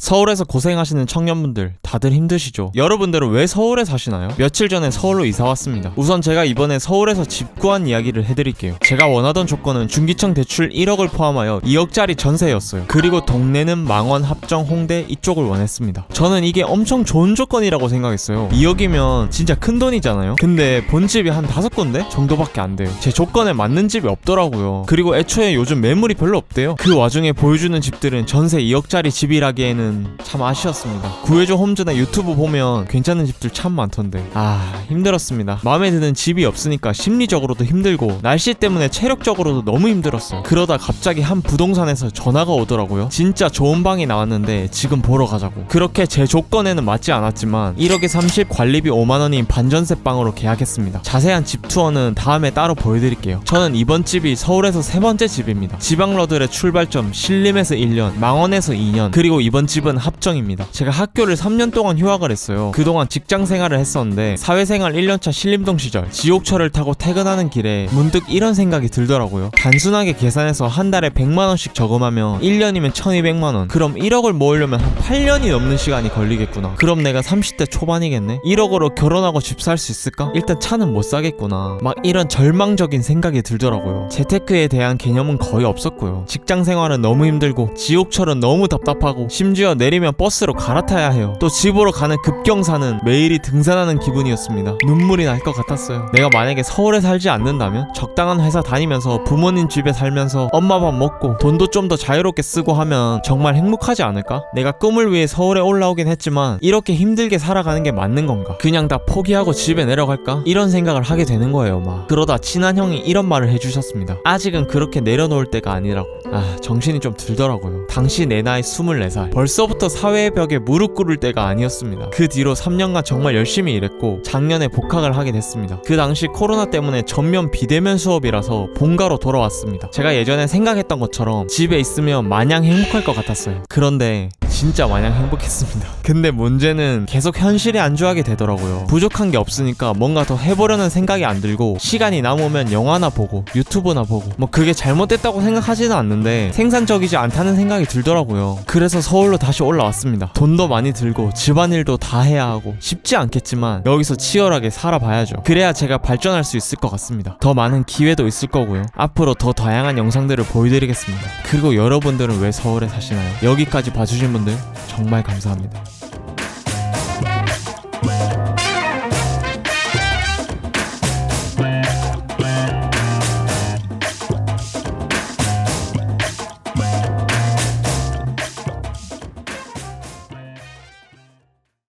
서울에서 고생하시는 청년분들 다들 힘드시죠? 여러분들은 왜 서울에 사시나요? 며칠 전에 서울로 이사 왔습니다. 우선 제가 이번에 서울에서 집 구한 이야기를 해드릴게요. 제가 원하던 조건은 중기청 대출 1억을 포함하여 2억짜리 전세였어요. 그리고 동네는 망원, 합정, 홍대 이쪽을 원했습니다. 저는 이게 엄청 좋은 조건이라고 생각했어요. 2억이면 진짜 큰 돈이잖아요. 근데 본 집이 한 다섯 군데 정도밖에 안 돼요. 제 조건에 맞는 집이 없더라고요. 그리고 애초에 요즘 매물이 별로 없대요. 그 와중에 보여주는 집들은 전세 2억짜리 집이라기에는 참 아쉬웠습니다. 구해줘 홈즈나 유튜브 보면 괜찮은 집들 참 많던데. 아 힘들었습니다. 마음에 드는 집이 없으니까 심리적으로도 힘들고 날씨 때문에 체력적으로도 너무 힘들었어요. 그러다 갑자기 한 부동산에서 전화가 오더라고요. 진짜 좋은 방이 나왔는데 지금 보러 가자고. 그렇게 제 조건에는 맞지 않았지만 1억에 30 관리비 5만 원인 반전세 방으로 계약했습니다. 자세한 집 투어는 다음에 따로 보여드릴게요. 저는 이번 집이 서울에서 세 번째 집입니다. 지방러들의 출발점 신림에서 1년, 망원에서 2년, 그리고 이번 집은 합정입니다. 제가 학교를 3년 동안 휴학을 했어요. 그동안 직장 생활을 했었는데 사회생활 1년차 신림동 시절 지옥철을 타고 퇴근하는 길에 문득 이런 생각이 들더라고요. 단순하게 계산해서 한 달에 100만 원씩 저금하면 1년이면 1200만 원. 그럼 1억을 모으려면 한 8년이 넘는 시간이 걸리겠구나. 그럼 내가 30대 초반이겠네. 1억으로 결혼하고 집 살 수 있을까? 일단 차는 못 사겠구나. 막 이런 절망적인 생각이 들더라고요. 재테크에 대한 개념은 거의 없었고요. 직장 생활은 너무 힘들고 지옥철은 너무 답답하고 심지어 내리면 버스로 갈아타야 해요. 또 집으로 가는 급경사는 매일이 등산하는 기분이었습니다. 눈물이 날 것 같았어요. 내가 만약에 서울에 살지 않는다면 적당한 회사 다니면서 부모님 집에 살면서 엄마 밥 먹고 돈도 좀 더 자유롭게 쓰고 하면 정말 행복하지 않을까? 내가 꿈을 위해 서울에 올라오긴 했지만 이렇게 힘들게 살아가는 게 맞는 건가? 그냥 다 포기하고 집에 내려갈까? 이런 생각을 하게 되는 거예요, 막. 그러다 친한 형이 이런 말을 해주셨습니다. 아직은 그렇게 내려놓을 때가 아니라고. 아, 정신이 좀 들더라고요. 당시 내 나이 24살. 벌써부터 사회의 벽에 무릎 꿇을 때가 아니었습니다. 그 뒤로 3년간 정말 열심히 일했고 작년에 복학을 하게 됐습니다. 그 당시 코로나 때문에 전면 비대면 수업이라서 본가로 돌아왔습니다. 제가 예전에 생각했던 것처럼 집에 있으면 마냥 행복할 것 같았어요. 그런데 진짜 마냥 행복했습니다. 근데 문제는 계속 현실에 안주하게 되더라고요. 부족한 게 없으니까 뭔가 더 해보려는 생각이 안 들고 시간이 남으면 영화나 보고 유튜브나 보고 뭐 그게 잘못됐다고 생각하지는 않 는데 생산적이지 않다는 생각이 들더라고요. 그래서 서울로 다시 올라왔습니다. 돈도 많이 들고 집안일도 다 해야 하고 쉽지 않겠지만 여기서 치열하게 살아봐야죠. 그래야 제가 발전할 수 있을 것 같습니다. 더 많은 기회도 있을 거고요. 앞으로 더 다양한 영상들을 보여드리겠습니다. 그리고 여러분들은 왜 서울에 사시나요? 여기까지 봐주신 분들 정말 감사합니다.